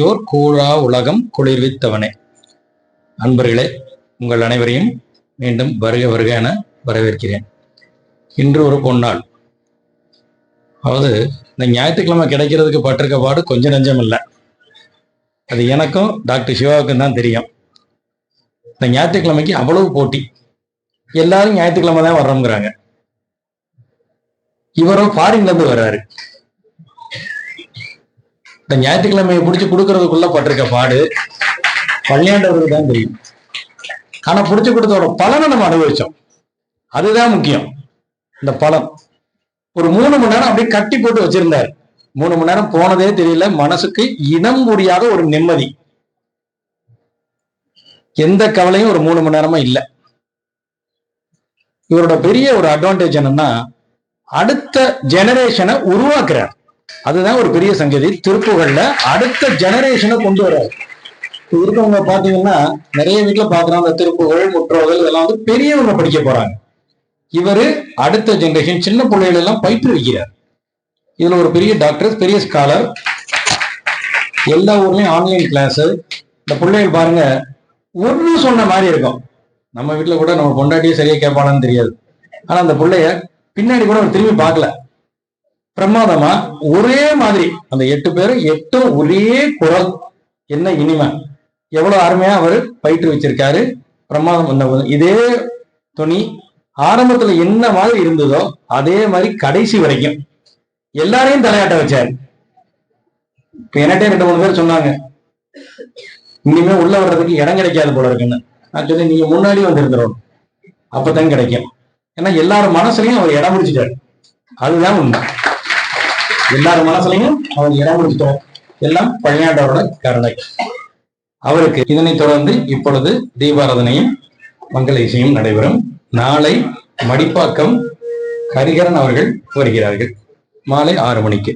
Your கூழா உலகம் குளிர்வித்தவனே. அன்பர்களே உங்கள் அனைவரையும் மீண்டும் வருக வருக என வரவேற்கிறேன். இன்று ஒரு பொன்னாள். அதாவது இந்த ஞாயிற்றுக்கிழமை கிடைக்கிறதுக்கு பட்டிருக்க பாடு கொஞ்சம் நஞ்சம் இல்லை. அது எனக்கும் டாக்டர் சிவாவுக்கும் தான் தெரியும். இந்த ஞாயிற்றுக்கிழமைக்கு அவ்வளவு போட்டி. எல்லாரும் ஞாயிற்றுக்கிழமை தான் வர்றோங்கிறாங்க இவரும் ஃபாரின்ல இருந்து வர்றாரு. இந்த ஞாயிற்றுக்கிழமையை பிடிச்சி கொடுக்கறதுக்குள்ள பட்டிருக்க பாடு பள்ளியாண்டவருக்கு தான் தெரியும். ஆனா பிடிச்சி கொடுத்தோட பலனை நம்ம அனுபவிச்சோம். அதுதான் முக்கியம். இந்த பலன். ஒரு மூணு மணி நேரம் அப்படியே கட்டி போட்டு வச்சிருந்தாரு. மூணு மணி நேரம் போனதே தெரியல. மனசுக்கு இனம் முடியாத ஒரு நிம்மதி. எந்த கவலையும் ஒரு மூணு மணி நேரமா இல்லை. இவரோட பெரிய ஒரு அட்வான்டேஜ் என்னன்னா அடுத்த ஜெனரேஷனை உருவாக்குறார். அதுதான் ஒரு பெரிய சங்கதி. திருப்புகள்ல அடுத்த ஜெனரேஷனை கொண்டு வர்றாரு. இப்ப இருக்கவங்க பாத்தீங்கன்னா நிறைய வீட்டுல பாக்குறாங்க அந்த திருப்புகழ் இதெல்லாம் வந்து பெரியவங்க படிக்க போறாங்க. இவரு அடுத்த ஜெனரேஷன் சின்ன பிள்ளைகள் எல்லாம் பயிற்றுவிக்கிறார். இதுல ஒரு பெரிய டாக்டர் பெரிய ஸ்காலர் எல்லா ஊர்லயும் ஆன்லைன் கிளாஸ் இந்த பிள்ளைகள் பாருங்க ஒண்ணு சொன்ன மாதிரி இருக்கும். நம்ம வீட்டுல கூட நம்ம பொண்டாட்டியே சரியா கேட்பானு தெரியாது. ஆனா அந்த பிள்ளைய பின்னாடி கூட அவர் திரும்பி பார்க்கல. பிரமாதமா ஒரே மாதிரி அந்த எட்டு பேரும் எட்டும் ஒரே குரல். என்ன இனிமை. எவ்வளவு அருமையா அவர் பயிற்றுவிச்சிருக்காரு பிரமாதம் அந்த இதே துணி ஆரம்பத்துல என்ன மாதிரி இருந்ததோ அதே மாதிரி கடைசி வரைக்கும். எல்லாரையும் தலையாட்ட வச்சாரு. இப்ப என்கிட்ட ரெண்டு மூணு பேர் சொன்னாங்க. இனிமே உள்ள வர்றதுக்கு இடம் கிடைக்காது போல இருக்குன்னு. நான் சொல்லி நீங்க முன்னாடி வந்திருந்துடும் அப்பதான் கிடைக்கும். ஏன்னா எல்லாரும் மனசுலயும் அவர் இடம் பிடிச்சிட்டாரு. அதுதான் உண்மை. எல்லாரும் மனசுலையும் அவர் இடம் பிடிச்சிட்டார் எல்லாம் பழையாண்டவரோட கருணை. அவருக்கு இதனைத் தொடர்ந்து இப்பொழுது தீபாராதனையும் மங்கள இசையும் நடைபெறும். நாளை மடிப்பாக்கம் ஹரிகரன் அவர்கள் வருகிறார்கள். மாலை ஆறு மணிக்கு.